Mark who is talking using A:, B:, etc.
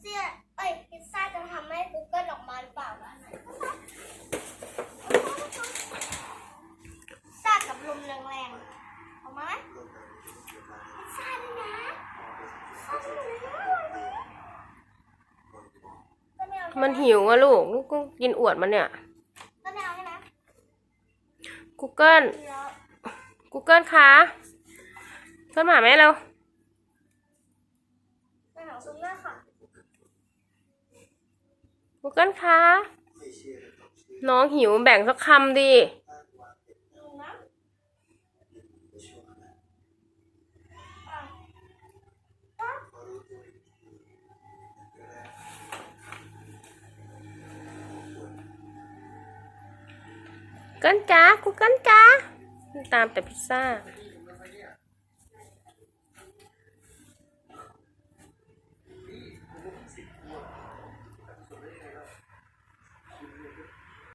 A: เซียเอ้ยพิซซ่าจะทำให้กูเกิลออกมาหรือเปล่าล่ะซากับลมแรง
B: ๆ
A: ออกมาม
B: พิซ
A: ซ่าดิซ
B: ซ่าด้ย
A: นะมันหิวอะล
C: ูกกูกินอวดมันเนี่ยกูเกิลกูเกิลค่คะเพื่อนหมาไหมเรา
A: ไปหาซุ้มหน้าค่ะ
C: Google คะ
B: น้อ
C: งหิวแบ่งสักคำดิ
B: ลุ
A: งนะอะ
C: Google จ้า Google จ้าตามแต่พิซซ่า